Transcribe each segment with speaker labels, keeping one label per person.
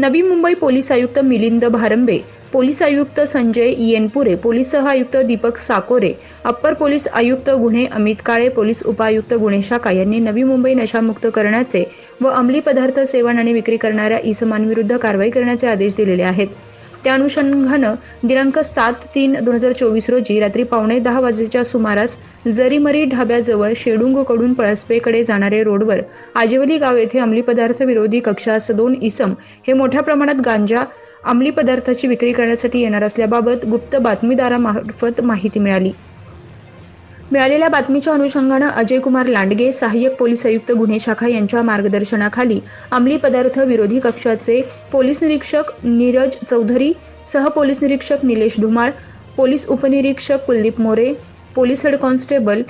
Speaker 1: Navi Mumbai police आयुक्त Milind Bharambe police आयुक्त Sanjay Yenpure police सह आयुक्त दीपक साकोरे अप्पर पोलीस आयुक्त गुन्हे अमित काळे पोलीस उपायुक्त गुन्हे शाखा यांनी नवी मुंबई नशामुक्त करण्याचे व अंमली पदार्थ सेवन आणि विक्री करणाऱ्या इसमांविरुद्ध कारवाई करण्याचे आदेश दिलेले आहेत. त्या अनुषंगानं दिनांक सात तीन दोन हजार चोवीस रोजी रात्री पावणे दहा वाजेच्या सुमारास जरीमरी ढाब्याजवळ शेडुंगकडून पळसपेकडे जाणारे रोडवर आजिवली गाव येथे अंमली पदार्थ विरोधी कक्षास दोन इसम हे मोठ्या प्रमाणात गांजा अंमली पदार्थाची विक्री करण्यासाठी येणार असल्याबाबत गुप्त बातमीदारामार्फत माहिती मिळाली. मिळालेल्या बातमीच्या अनुषंगानं अजय कुमार लांडगे सहाय्यक पोलीस आयुक्त गुन्हे शाखा यांच्या मार्गदर्शनाखाली अंमली पदार्थ विरोधी कक्षाचे पोलीस निरीक्षक नीरज चौधरी सह पोलीस निरीक्षक निलेश धुमाळ पोलीस उपनिरीक्षक Kuldeep More police head constable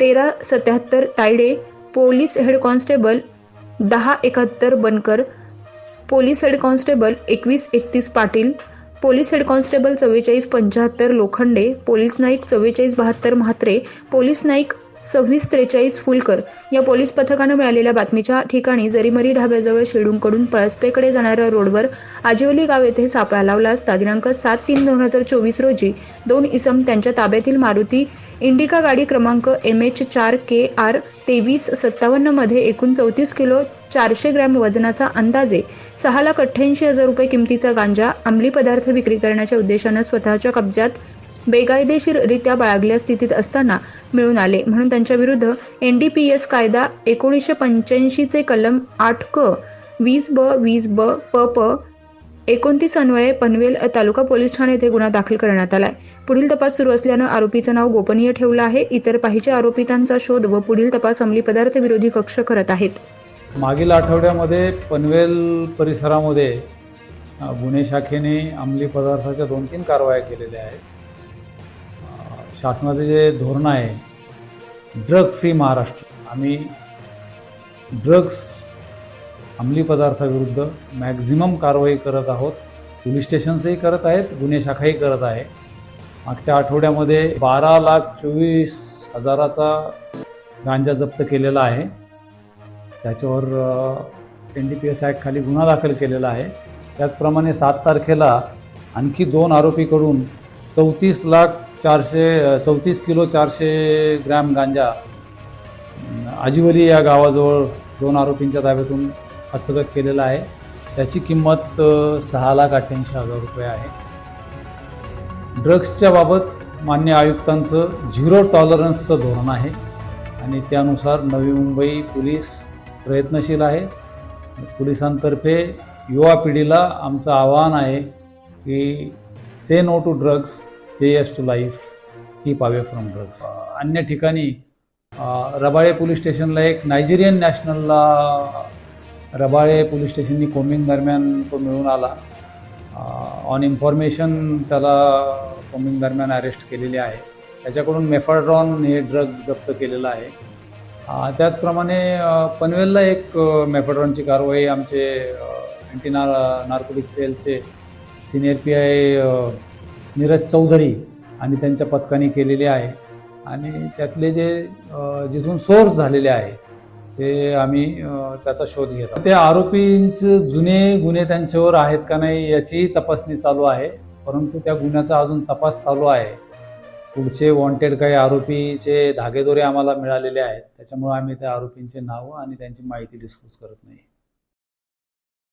Speaker 1: तेरा सत्याहत्तर तायडे पोलीस हेड कॉन्स्टेबल दहा एकाहत्तर बनकर पोलीस हेड कॉन्स्टेबल एकवीस एकतीस पाटील पोलीस हेड कॉन्स्टेबल चव्वेचाळीस पंच्याहत्तर लोखंडे पोलीस नाईक चव्वेचाळीस बहात्तर म्हात्रे पोलीस नाईक सव्वीस त्रेचाळीस फुलकर या पोलीस पथकानं मिळालेल्या बातमीच्या ठिकाणी जरीमरी ढाब्याजवळ शेडूंकडून पळसपेकडे जाणाऱ्या रोडवर आजिवली गाव येथे सापळा लावला असता दिनांक सात तीन दोन हजार चोवीस रोजी दोन इसम त्यांच्या ताब्यातील मारुती इंडिका गाडी क्रमांक एम एच चार के आर तेवीस सत्तावन्नमध्ये एकूण चौतीस किलो चारशे ग्रॅम वजनाचा अंदाजे सहा लाख अठ्ठ्याऐंशी हजार रुपये किमतीचा गांजा अंमली पदार्थ विक्री करण्याच्या उद्देशानं स्वतःच्या कब्जात बेकायदेशीररित्या बाळगल्या स्थितीत असताना मिळून आले. म्हणून त्यांच्याविरुद्ध एन डी पी एस कायदा एकोणीसशे पंच्याऐंशीचे कलम आठ क वीस ब वीस ब प प एकोणतीस अन्वये पनवेल तालुका पोलीस ठाणे येथे गुन्हा दाखल करण्यात आलाय. पुढील तपास सुरू असल्यानं आरोपीचं नाव गोपनीय ठेवलं आहे. इतर पाहिजे आरोपितांचा शोध व पुढील तपास अंमली पदार्थ विरोधी कक्ष करत आहेत.
Speaker 2: मागील आठवड्यामध्ये पनवेल परिसरामध्ये गुन्हे शाखेने अंमली पदार्थाच्या दोन तीन कारवाया केलेल्या आहेत. शासनाचे जे धोरण आहे ड्रग फ्री महाराष्ट्र. आम्ही ड्रग्स अंमली पदार्थाविरुद्ध मॅक्झिमम कारवाई करत आहोत. पोलीस स्टेशन्सही करत आहेत गुन्हे शाखाही करत आहे. मागच्या आठवड्यामध्ये बारा लाख चोवीस हजाराचा गांजा जप्त केलेला आहे. त्याच्यावर एन डी पी एस ॲक्टखाली गुन्हा दाखल केलेला आहे. त्याचप्रमाणे सात तारखेला आणखी दोन आरोपीकडून चौतीस लाख चारशे चौतीस किलो चारशे ग्रॅम गांजा आजीवली या गावाजवळ दोन आरोपींच्या ताब्यातून हस्तगत केलेला आहे. त्याची किंमत सहा लाख अठ्ठ्याऐंशी हजार रुपये आहे. ड्रग्सच्या बाबत मान्य आयुक्तांचं झिरो टॉलरन्सचं धोरण आहे आणि त्यानुसार नवी मुंबई पोलीस प्रयत्नशील आहे. पोलिसांतर्फे युवा पिढीला आमचं आवाहन आहे की say no to drugs say yes to life keep away from drugs अन्य ठिकाणी रबाळे पोलीस स्टेशनला एक नायजेरियन नॅशनलला रबाळे पोलीस स्टेशननी कोमिंग दरम्यान तो मिळून आला. ऑन इन्फॉर्मेशन त्याला कोमिंग दरम्यान अरेस्ट केलेली आहे. त्याच्याकडून मेफाड्रॉन हे ड्रग जप्त केलेलं आहे. त्याचप्रमाणे पनवेलला एक मेफाड्रॉनची कारवाई आमचे अँटी नार नार्कोटिक सेलचे senior P I Neeraj Chaudhari आणि त्यांच्या पथकाने केलेली आहे. आणि त्यातले जे जिथून सोर्स झालेले आहे ते आम्ही त्याचा शोध घेत आहोत. त्या आरोपींचे जुने गुन्हे त्यांच्यावर आहेत का नाही याची तपासणी चालू आहे. परंतु त्या गुन्ह्याचा अजून तपास चालू आहे. पुढचे वॉन्टेड काही आरोपीचे धागेदोरे आम्हाला मिळालेले आहेत. त्याच्यामुळे आम्ही त्या आरोपींचे नावं आणि त्यांची माहिती डिस्क्लोज करत नाही.